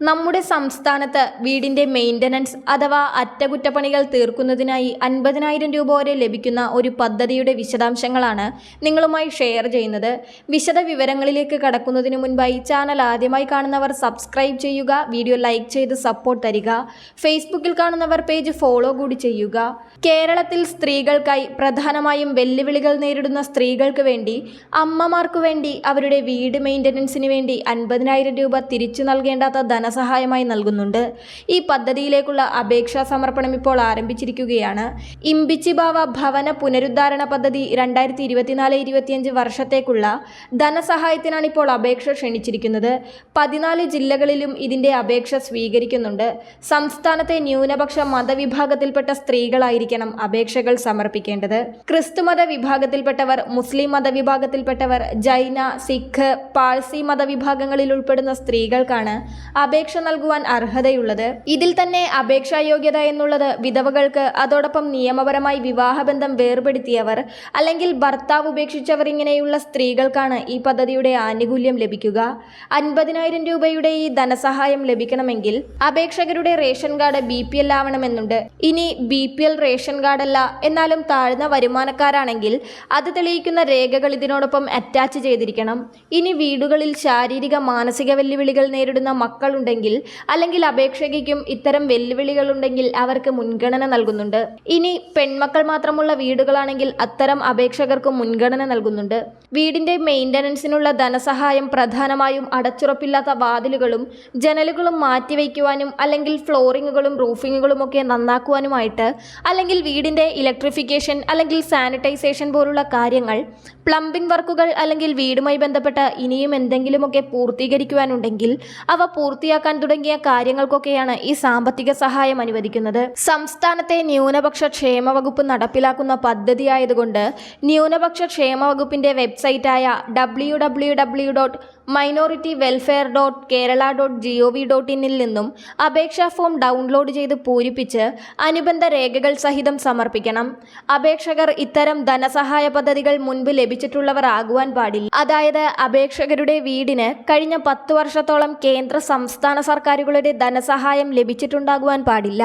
നമ്മുടെ സംസ്ഥാനത്ത് വീടിന്റെ മെയിന്റനൻസ് അഥവാ അറ്റകുറ്റപ്പണികൾ തീർക്കുന്നതിനായി അൻപതിനായിരം രൂപ വരെ ലഭിക്കുന്ന ഒരു പദ്ധതിയുടെ വിശദാംശങ്ങളാണ് നിങ്ങളുമായി ഷെയർ ചെയ്യുന്നത്. വിശദ വിവരങ്ങളിലേക്ക് കടക്കുന്നതിന് മുൻപായി ചാനൽ ആദ്യമായി കാണുന്നവർ സബ്സ്ക്രൈബ് ചെയ്യുക വീഡിയോ ലൈക്ക് ചെയ്ത് സപ്പോർട്ട് തരിക ഫേസ്ബുക്കിൽ കാണുന്നവർ പേജ് ഫോളോ കൂടി ചെയ്യുക. കേരളത്തിൽ സ്ത്രീകൾക്കായി പ്രധാനമായും വെല്ലുവിളികൾ നേരിടുന്ന സ്ത്രീകൾക്ക് വേണ്ടി അമ്മമാർക്ക് വേണ്ടി അവരുടെ വീട് മെയിന്റനൻസിന് വേണ്ടി അൻപതിനായിരം രൂപ തിരിച്ചു നൽകേണ്ടാത്ത ധനസഹായമായി നൽകുന്നുണ്ട്. ഈ പദ്ധതിയിലേക്കുള്ള അപേക്ഷാ സമർപ്പണം ഇപ്പോൾ ആരംഭിച്ചിരിക്കുകയാണ്. ഇംബിച്ചിബാവ ഭവന പുനരുദ്ധാരണ പദ്ധതി രണ്ടായിരത്തി ഇരുപത്തിനാല് ഇരുപത്തിയഞ്ച് വർഷത്തേക്കുള്ള ധനസഹായത്തിനാണ് ഇപ്പോൾ അപേക്ഷ ക്ഷണിച്ചിരിക്കുന്നത്. പതിനാല് ജില്ലകളിലും ഇതിന്റെ അപേക്ഷ സ്വീകരിക്കുന്നുണ്ട്. സംസ്ഥാനത്തെ ന്യൂനപക്ഷ മതവിഭാഗത്തിൽപ്പെട്ട സ്ത്രീകളായിരിക്കണം അപേക്ഷകൾ സമർപ്പിക്കേണ്ടത്. ക്രിസ്തുമത വിഭാഗത്തിൽപ്പെട്ടവർ മുസ്ലിം മതവിഭാഗത്തിൽപ്പെട്ടവർ ജൈന സിഖ് പാഴ്സി മതവിഭാഗങ്ങളിൽ ഉൾപ്പെടുന്ന സ്ത്രീകൾക്കാണ് അപേക്ഷ നൽകുവാൻ അർഹതയുള്ളത്. ഇതിൽ തന്നെ അപേക്ഷാ യോഗ്യത എന്നുള്ളത് വിധവകൾക്ക് അതോടൊപ്പം നിയമപരമായി വിവാഹബന്ധം വേർപെടുത്തിയവർ അല്ലെങ്കിൽ ഭർത്താവ് ഉപേക്ഷിച്ചവർ ഇങ്ങനെയുള്ള സ്ത്രീകൾക്കാണ് ഈ പദ്ധതിയുടെ ആനുകൂല്യം ലഭിക്കുക. അൻപതിനായിരം രൂപയുടെ ഈ ധനസഹായം ലഭിക്കണമെങ്കിൽ അപേക്ഷകരുടെ ration card B P L ആവണമെന്നുണ്ട്. ഇനി ബി പി എൽ റേഷൻ കാർഡല്ല എന്നാലും താഴ്ന്ന വരുമാനക്കാരാണെങ്കിൽ അത് തെളിയിക്കുന്ന രേഖകൾ ഇതിനോടൊപ്പം അറ്റാച്ച് ചെയ്തിരിക്കണം. ഇനി വീടുകളിൽ ശാരീരിക മാനസിക വെല്ലുവിളികൾ നേരിടുന്ന മക്കളുണ്ടെങ്കിൽ അല്ലെങ്കിൽ അപേക്ഷകയ്ക്കും ഇത്തരം വെല്ലുവിളികൾ ഉണ്ടെങ്കിൽ അവർക്ക് മുൻഗണന നൽകുന്നുണ്ട്. ഇനി പെൺമക്കൾ മാത്രമുള്ള വീടുകളാണെങ്കിൽ അത്തരം അപേക്ഷകർക്ക് മുൻഗണന നൽകുന്നുണ്ട്. വീടിന്റെ മെയിന്റനൻസിനുള്ള ധനസഹായം പ്രധാനമായും അടച്ചുറപ്പില്ലാത്ത വാതിലുകളും ജനലുകളും മാറ്റിവെക്കുവാനും അല്ലെങ്കിൽ ഫ്ലോറിങ്ങുകളും റൂഫിങ്ങുകളും ഒക്കെ നന്നാക്കുവാനുമായിട്ട് അല്ലെങ്കിൽ വീടിന്റെ ഇലക്ട്രിഫിക്കേഷൻ അല്ലെങ്കിൽ സാനിറ്റൈസേഷൻ പോലുള്ള കാര്യങ്ങൾ പ്ലംബിംഗ് വർക്കുകൾ അല്ലെങ്കിൽ വീടുമായി ബന്ധപ്പെട്ട ഇനിയും എന്തെങ്കിലുമൊക്കെ പൂർത്തീകരിക്കുവാനുണ്ടെങ്കിൽ അവ പൂർത്തിയാക്കാൻ തുടങ്ങിയ കാര്യങ്ങൾക്കൊക്കെയാണ് ഈ സാമ്പത്തിക സഹായം അനുവദിക്കുന്നത്. സംസ്ഥാനത്തെ ന്യൂനപക്ഷ ക്ഷേമ വകുപ്പ് നടപ്പിലാക്കുന്ന പദ്ധതിയായതുകൊണ്ട് ന്യൂനപക്ഷ ക്ഷേമ വകുപ്പിന്റെ വെബ്സൈറ്റായ W W W dot minority welfare dot Kerala dot G O V dot ഇന്നിൽ നിന്നും അപേക്ഷാ ഫോം ഡൗൺലോഡ് ചെയ്ത് പൂരിപ്പിച്ച് അനുബന്ധ രേഖകൾ സഹിതം സമർപ്പിക്കണം. അപേക്ഷകർ ഇത്തരം ധനസഹായ പദ്ധതികൾ മുൻപ് ലഭിച്ചിട്ടുള്ളവർ ആകുവാൻ പാടില്ല. അതായത് അപേക്ഷകരുടെ വീടിന് കഴിഞ്ഞ പത്ത് വർഷത്തോളം കേന്ദ്ര സംസ്ഥാന സർക്കാരുകളുടെ ധനസഹായം ലഭിച്ചിട്ടുണ്ടാകുവാൻ പാടില്ല.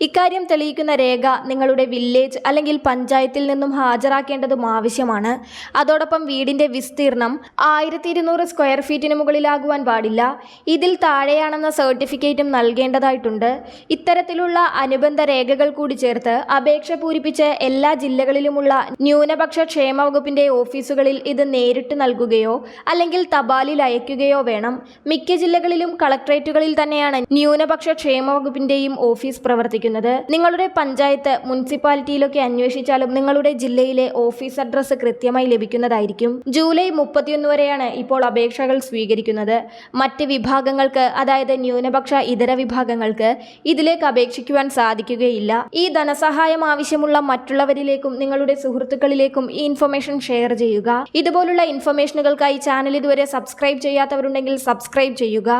ഇക്കാര്യം തെളിയിക്കുന്ന രേഖ നിങ്ങളുടെ വില്ലേജ് അല്ലെങ്കിൽ പഞ്ചായത്തിൽ നിന്നും ഹാജരാക്കേണ്ടതും ആവശ്യമാണ്. അതോടൊപ്പം വീടിന്റെ വിസ്തീർണം ആയിരത്തി ഇരുന്നൂറ് സ്ക്വയർ ഫീറ്റിന് മുകളിലാകുവാൻ പാടില്ല. ഇതിൽ താഴെയാണെന്ന സർട്ടിഫിക്കറ്റും നൽകേണ്ടതായിട്ടുണ്ട്. ഇത്തരത്തിലുള്ള അനുബന്ധ രേഖകൾ കൂടി ചേർത്ത് അപേക്ഷ പൂരിപ്പിച്ച് എല്ലാ ജില്ലകളിലുമുള്ള ന്യൂനപക്ഷ ക്ഷേമ വകുപ്പിന്റെ ഓഫീസുകളിൽ ഇത് നേരിട്ട് നൽകുകയോ അല്ലെങ്കിൽ തപാലിൽ അയക്കുകയോ വേണം. മിക്ക ജില്ലകളിലും കളക്ട്രേറ്റുകളിൽ തന്നെയാണ് ന്യൂനപക്ഷ ക്ഷേമ വകുപ്പിന്റെയും ഓഫീസ് പ്രവർത്തിക്കുന്നത്. നിങ്ങളുടെ പഞ്ചായത്ത് മുനിസിപ്പാലിറ്റിയിലൊക്കെ അന്വേഷിച്ചാലും നിങ്ങളുടെ ജില്ലയിലെ ഓഫീസ് അഡ്രസ്സ് കൃത്യമായി ലഭിക്കുന്നതായിരിക്കും. ജൂലൈ മുപ്പത്തിയൊന്ന് വരെയാണ് ഇപ്പോൾ അപേക്ഷകൾ സ്വീകരിക്കുന്നത്. മറ്റ് വിഭാഗങ്ങൾക്ക് അതായത് ന്യൂനപക്ഷ ഇതര വിഭാഗങ്ങൾക്ക് ഇതിലേക്ക് അപേക്ഷിക്കുവാൻ സാധിക്കുകയില്ല. ഈ ധനസഹായം ആവശ്യമുള്ള മറ്റുള്ളവരിലേക്കും നിങ്ങളുടെ സുഹൃത്തുക്കളിലേക്കും ഈ ഇൻഫർമേഷൻ ഷെയർ ചെയ്യുക. ഇതുപോലുള്ള ഇൻഫർമേഷനുകൾക്കായി ചാനൽ ഇതുവരെ സബ്സ്ക്രൈബ് ചെയ്യാത്തവരുണ്ടെങ്കിൽ സബ്സ്ക്രൈബ് ചെയ്യുക.